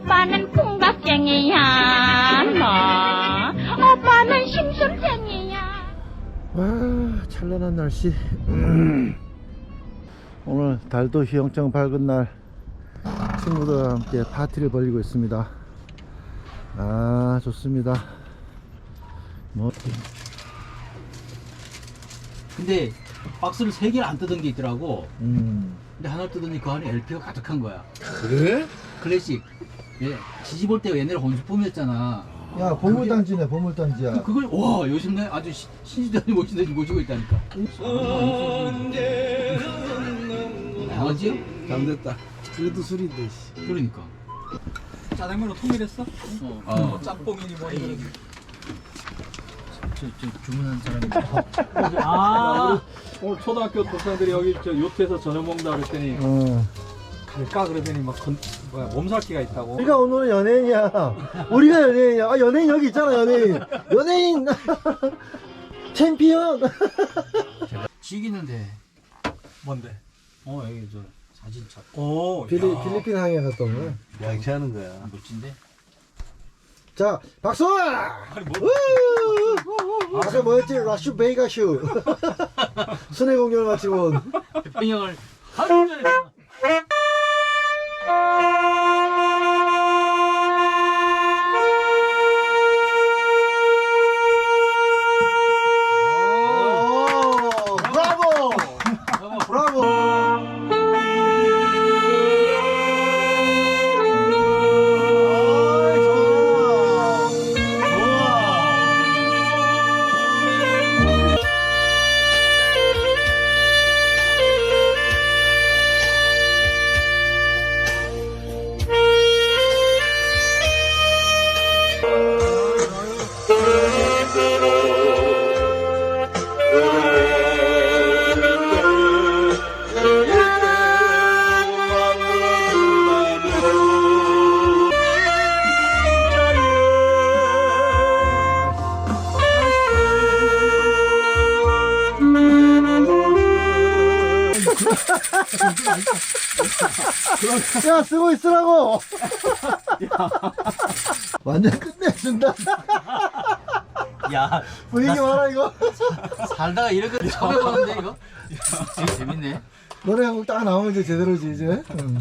오빠는 풍각쟁이야 뭐 오빠는 심술쟁이야 와 찬란한 날씨 오늘 달도 휘영청 밝은 날 친구들과 함께 파티를 벌이고 있습니다 아 좋습니다 뭐 근데 박스를 세 개를 안 뜯은 게 있더라고. 음. 근데 하나를 뜯으니 그 안에 LP가 가득한 거야. 그래? 클래식. 예. 지지볼 때가 옛날에 혼수품이었잖아. 야 보물단지네 보물단지야 그걸 와 요즘에 아주 시- 신시대를 모시듯이 모시고 있다니까. 강아지요? 잘됐다 그래도 술인데 그러니까. 짜장면으로 통일했어? 어. 어. 짬뽕이니 뭐니 저, 저 주문한 사람이. 아 오늘 초등학교 동생들이 여기 저 요트에서 저녁 먹는다 그랬더니 어. 갈까 그러더니 막 건, 뭐야, 몸살기가 있다고 우리가 오늘은 연예인이야 우리가 연예인이야 아 연예인 여기 있잖아 연예인 연예인 챔피언 지기는데. 뭔데? 어 여기 저 사진 참오 필리, 야. 필리핀 항해 갔다 온 거야 양치하는 거야. 멋진데. 자 박수 아니 뭐 우! 아까 뭐였지 라슈 베이가슈 순회 공연을 마치고 온 평형을 하루 전에. 야 쓰고 있으라고 완전 끝내준다 야 분위기 봐라 이거 살다가 거 처음 해보는데 이거. 되게 재밌네. 노래 한 곡 딱 나오면 이제 제대로지 이제 응.